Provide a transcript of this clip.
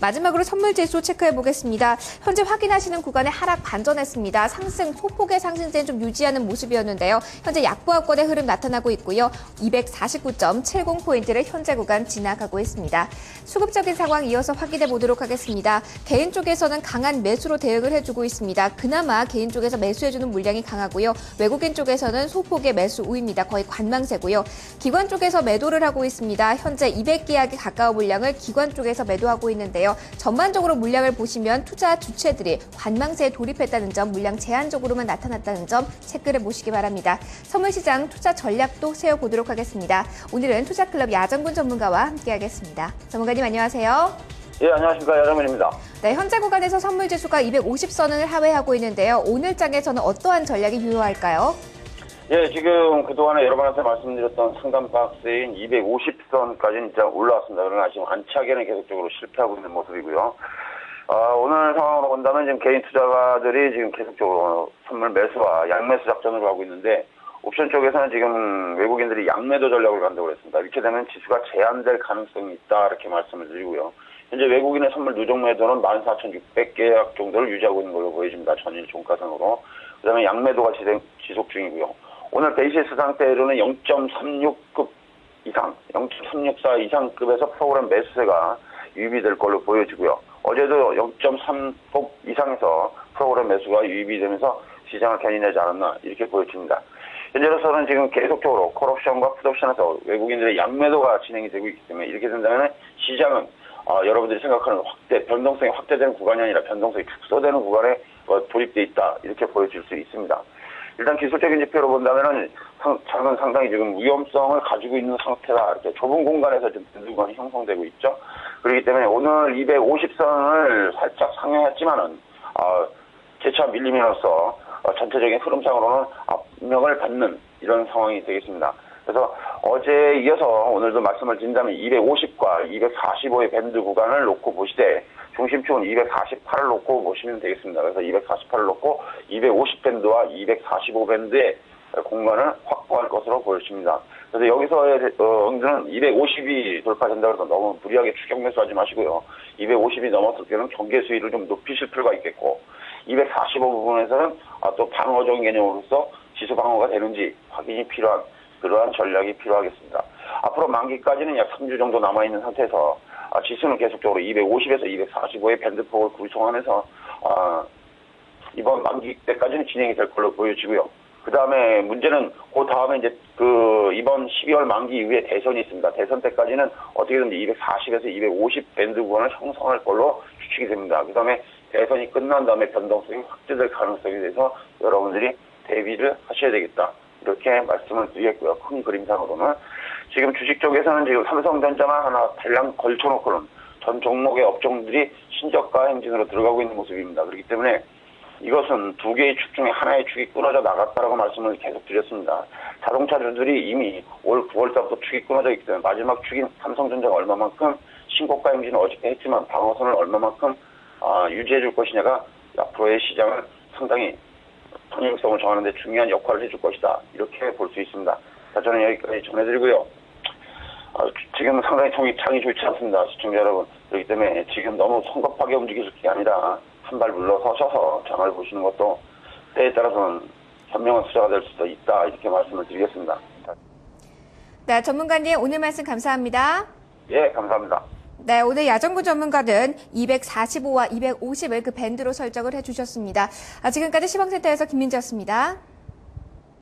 마지막으로 선물 지수 체크해 보겠습니다. 현재 확인하시는 구간에 하락 반전했습니다. 상승 소폭의 상승세는 좀 유지하는 모습이었는데요. 현재 약보합권의 흐름 나타나고 있고요. 249.70포인트를 현재 구간 지나가고 있습니다. 수급적인 상황 이어서 확인해 보도록 하겠습니다. 개인 쪽에서는 강한 매수로 대응을 해주고 있습니다. 그나마 개인 쪽에서 매수해주는 물량이 강하고요. 외국인 쪽에서는 소폭의 매수 우입니다. 거의 관망세고요. 기관 쪽에서 매도를 하고 있습니다. 현재 200계약에 가까운 물량을 기관 쪽에서 매도하고 있는데요. 전반적으로 물량을 보시면 투자 주체들이 관망세에 돌입했다는 점, 물량 제한적으로만 나타났다는 점 체크를 보시기 바랍니다. 선물시장 투자 전략도 세워보도록 하겠습니다. 오늘은 투자클럽 야정군 전문가와 함께하겠습니다. 전문가님 안녕하세요. 예, 안녕하십니까. 여러분입니다. 네, 현재 구간에서 선물 지수가 250선을 하회하고 있는데요. 오늘 장에서는 어떠한 전략이 유효할까요? 예, 지금 그동안에 여러분한테 말씀드렸던 상단 박스인 250선까지는 진짜 올라왔습니다. 그러나 지금 안착에는 계속적으로 실패하고 있는 모습이고요. 아, 오늘 상황으로 본다면 지금 개인 투자가들이 지금 계속적으로 선물 매수와 양매수 작전으로 하고 있는데 옵션 쪽에서는 지금 외국인들이 양매도 전략을 간다고 했습니다. 이렇게 되면 지수가 제한될 가능성이 있다 이렇게 말씀을 드리고요. 현재 외국인의 선물 누적 매도는 14,600계약 정도를 유지하고 있는 걸로 보여집니다. 전일 종가상으로. 그 다음에 양매도가 지속 중이고요. 오늘 베이시스 상태로는 0.36급 이상, 0.364 이상급에서 프로그램 매수세가 유입이 될 걸로 보여지고요. 어제도 0.3급 이상에서 프로그램 매수가 유입이 되면서 시장을 견인하지 않았나 이렇게 보여집니다. 현재로서는 지금 계속적으로 콜옵션과 풋옵션에서 외국인들의 양매도가 진행이 되고 있기 때문에 이렇게 된다면 시장은 어, 여러분들이 생각하는 확대, 변동성이 확대되는 구간이 아니라 변동성이 축소되는 구간에 어, 돌입돼 있다 이렇게 보여질 수 있습니다. 일단 기술적인 지표로 본다면은 상, 장은 상당히 지금 위험성을 가지고 있는 상태다. 이렇게 좁은 공간에서 지금 변두관이 형성되고 있죠. 그렇기 때문에 오늘 250선을 살짝 상회했지만은 어, 재차 밀림으로써 어, 전체적인 흐름상으로는 압력을 받는 이런 상황이 되겠습니다. 그래서 어제 이어서 오늘도 말씀을 드린다면 250과 245의 밴드 구간을 놓고 보시되 중심 축은 248을 놓고 보시면 되겠습니다. 그래서 248을 놓고 250 밴드와 245 밴드의 공간을 확보할 것으로 보여집니다. 그래서 여기서의 어, 응들은 250이 돌파된다 그래서 너무 무리하게 추격 매수하지 마시고요. 250이 넘었을 때는 경계 수위를 좀 높이실 필요가 있겠고 245 부분에서는 아, 또 방어적인 개념으로서 지수 방어가 되는지 확인이 필요한 그러한 전략이 필요하겠습니다. 앞으로 만기까지는 약 3주 정도 남아있는 상태에서 아, 지수는 계속적으로 250에서 245의 밴드폭을 구성하면서 아, 이번 만기 때까지는 진행이 될 걸로 보여지고요. 그 다음에 문제는 그 다음에 이제 그 이번 12월 만기 이후에 대선이 있습니다. 대선 때까지는 어떻게든 240에서 250 밴드 구간을 형성할 걸로 추측이 됩니다. 그 다음에 대선이 끝난 다음에 변동성이 확대될 가능성에 대해서 여러분들이 대비를 하셔야 되겠다. 이렇게 말씀을 드리겠고요. 큰 그림상으로는. 지금 주식 쪽에서는 지금 삼성전자만 하나 대량 걸쳐놓고는 전 종목의 업종들이 신저가 행진으로 들어가고 있는 모습입니다. 그렇기 때문에 이것은 두 개의 축 중에 하나의 축이 끊어져 나갔다라고 말씀을 계속 드렸습니다. 자동차주들이 이미 올 9월달부터 축이 끊어져 있기 때문에 마지막 축인 삼성전자가 얼마만큼 신고가 행진을 어저께 했지만 방어선을 얼마만큼 아, 유지해 줄 것이냐가 앞으로의 시장을 상당히 통일성을 정하는 데 중요한 역할을 해줄 것이다. 이렇게 볼 수 있습니다. 자, 저는 여기까지 전해드리고요. 아, 지금 상당히 통이 장이 좋지 않습니다. 시청자 여러분. 그렇기 때문에 지금 너무 성급하게 움직이실 게 아니라 한 발 물러서셔서 장을 보시는 것도 때에 따라서는 현명한 투자가 될 수도 있다. 이렇게 말씀을 드리겠습니다. 네, 전문가님 오늘 말씀 감사합니다. 예, 감사합니다. 네, 오늘 야정구 전문가는 245와 250을 그 밴드로 설정을 해주셨습니다. 아, 지금까지 시황센터에서 김민지였습니다.